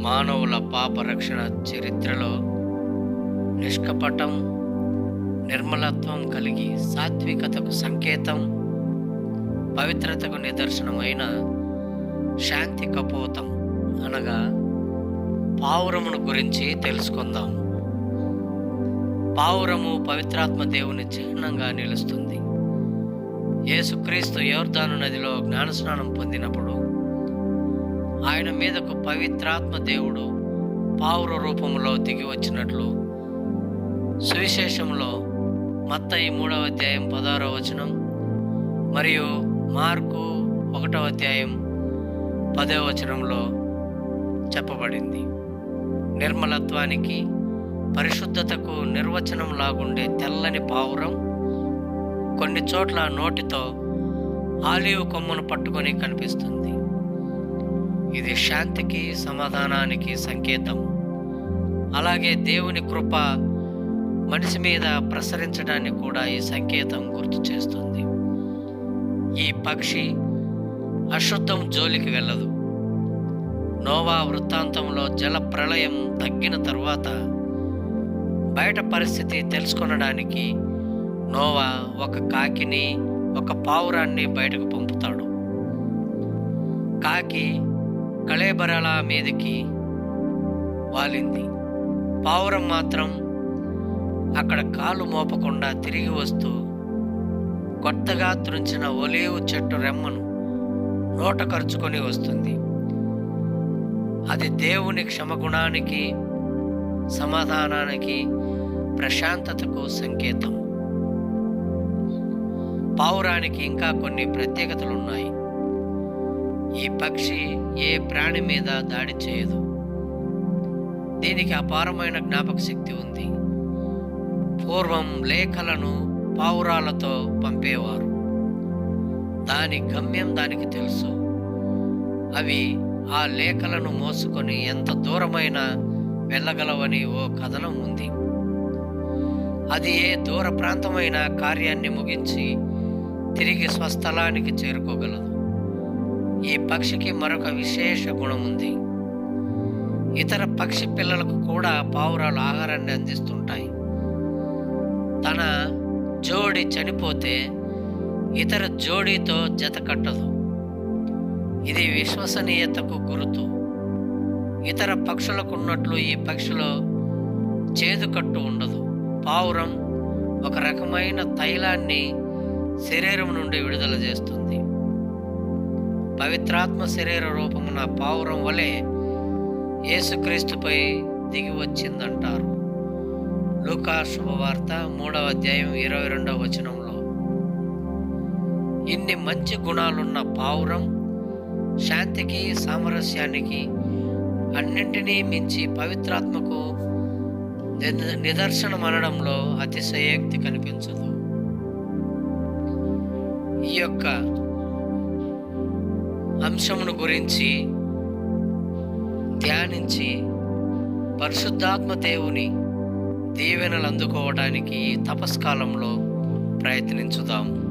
మానవుల పాప రక్షణ చరిత్రలో నిష్కపటం నిర్మలత్వం కలిగి సాత్వికతకు సంకేతం పవిత్రతకు నిదర్శనమైన శాంతి కపోతం అనగా పావురమును గురించి తెలుసుకుందాం. పావురము పవిత్రాత్మ దేవుని చిహ్నంగా నిలుస్తుంది. యేసుక్రీస్తు యోర్ధాను నదిలో జ్ఞానస్నానం పొందినప్పుడు ఆయన మీదకు పవిత్రాత్మ దేవుడు పావుర రూపంలో దిగి వచ్చినట్లు. సువిశేషంలో మత్తయి మూడవ అధ్యాయం పదహారవ వచనం మరియు మార్కు ఒకటవ అధ్యాయం పదవ వచనంలో చెప్పబడింది. నిర్మలత్వానికి పరిశుద్ధతకు నిర్వచనం లాగుండే తెల్లని పావురం కొన్ని చోట్ల నోటితో ఆలివ్ కొమ్మను పట్టుకొని కనిపిస్తుంది. ఇది శాంతికి సమాధానానికి సంకేతం. అలాగే దేవుని కృప మనిషి మీద ప్రసరించడానికి కూడా ఈ సంకేతం గుర్తు చేస్తుంది. ఈ పక్షి అశుద్ధం జోలికి వెళ్ళదు. నోవా వృత్తాంతంలో జల ప్రళయం తగ్గిన తరువాత బయట పరిస్థితి తెలుసుకొనడానికి నోవా ఒక కాకిని ఒక పావురాన్ని బయటకు పంపుతాడు. కాకి కళేబరాల మీదకి వాలింది. పావురం మాత్రం అక్కడ కాలు మోపకుండా తిరిగి వస్తూ కొత్తగా త్రుంచిన ఒలేవు చెట్టు రెమ్మను నోట ఖర్చుకొని వస్తుంది. అది దేవుని క్షమగుణానికి సమాధానానికి ప్రశాంతతకు సంకేతం. పావురానికి ఇంకా కొన్ని ప్రత్యేకతలు ఉన్నాయి ఈ పక్షి ఏ ప్రాణి మీద దాడి చేయదు. దీనికి అపారమైన జ్ఞాపక శక్తి ఉంది. పూర్వం లేఖలను పావురాలతో పంపేవారు. దాని గమ్యం దానికి తెలుసు. అవి ఆ లేఖలను మోసుకొని ఎంత దూరమైనా వెళ్ళగలవని ఓ కథనం ఉంది. అది ఏ దూర ప్రాంతమైన కార్యాన్ని ముగించి తిరిగి స్వస్థలానికి చేరుకోగలదు. ఈ పక్షికి మరొక విశేష గుణం ఉంది. ఇతర పక్షి పిల్లలకు కూడా పావురాలు ఆహారాన్ని అందిస్తుంటాయి. తన జోడి చనిపోతే ఇతర జోడీతో జత కట్టదు. ఇది విశ్వసనీయతకు గురుతు. ఇతర పక్షులకు ఉన్నట్లు ఈ పక్షిలో చేదు కట్టు ఉండదు. పావురం ఒక రకమైన తైలాన్ని శరీరం నుండి విడుదల చేస్తుంది. పవిత్రాత్మ శరీర రూపమున పావురం వలె యేసుక్రీస్తుపై దిగి వచ్చిందంటారు. లూకా శుభవార్త మూడవ అధ్యాయం ఇరవై రెండవ వచనంలో. ఇన్ని మంచి గుణాలున్న పావురం శాంతికి సామరస్యానికి అన్నింటినీ మించి పవిత్రాత్మకు నిదర్శనం అనడంలో అతిశయోక్తి కనిపించదు. ఈ యొక్క అంశమును గురించి ధ్యానించి పరిశుద్ధాత్మ దేవుని దీవెనలు అందుకోవడానికి ఈ తపస్కాలంలో ప్రయత్నించుదాము.